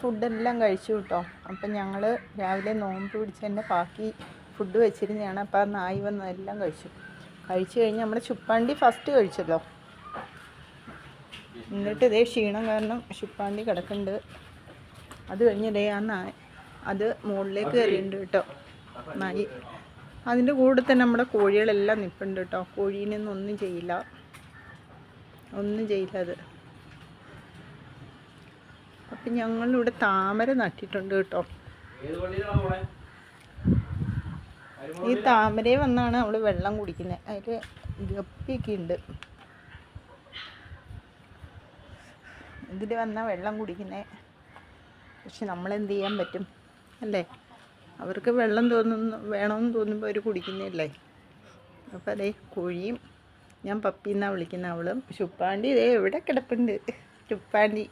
ഫുഡെല്ലാം കഴിച്ചു കേട്ടോ അപ്പം ഞങ്ങൾ രാവിലെ നോമ്പ് പിടിച്ചതിന്റെ ബാക്കി ഫുഡ് വെച്ചിരുന്നതാണ്. അപ്പോൾ ആ നായി വന്നതെല്ലാം കഴിച്ചു. കഴിച്ചു കഴിഞ്ഞ് നമ്മുടെ ചുപ്പാണ്ടി ഫസ്റ്റ് കഴിച്ചല്ലോ. എന്നിട്ട് ഇതേ ക്ഷീണം കാരണം ചുപ്പാണ്ടി കിടക്കുന്നുണ്ട് അത് കഴിഞ്ഞ് ഇതേ ആ നായ അത് മുകളിലേക്ക് കയറിയിട്ടുണ്ട് കേട്ടോ നായി അതിന്റെ കൂടെ തന്നെ നമ്മുടെ കോഴികളെല്ലാം നിൽപ്പുണ്ട് കേട്ടോ കോഴീനൊന്നും ഒന്നും ചെയ്യില്ല. ഒന്നും ചെയ്യില്ല അത്. അപ്പം ഞങ്ങളിവിടെ താമര നട്ടിട്ടുണ്ട് കേട്ടോ. ഈ താമരയെ വന്നാണ് അവൾ വെള്ളം കുടിക്കുന്നത് അതിൽ ഗപ്പിയൊക്കെ ഉണ്ട്. ഇതിൽ വന്നാൽ വെള്ളം കുടിക്കുന്നേ. പക്ഷെ നമ്മൾ എന്ത് ചെയ്യാൻ പറ്റും? അല്ലേ? അവർക്ക് വെള്ളം തോന്നുന്നു വേണമെന്ന് തോന്നുമ്പോൾ അവർ കുടിക്കുന്നില്ലേ അപ്പോൾ അതേ കോഴിയും ഞാൻ പപ്പി എന്നാണ് വിളിക്കുന്ന അവളും. ചുപ്പാണ്ടി ഇതേ എവിടെ കിടപ്പുണ്ട്? ചുപ്പാണ്ടി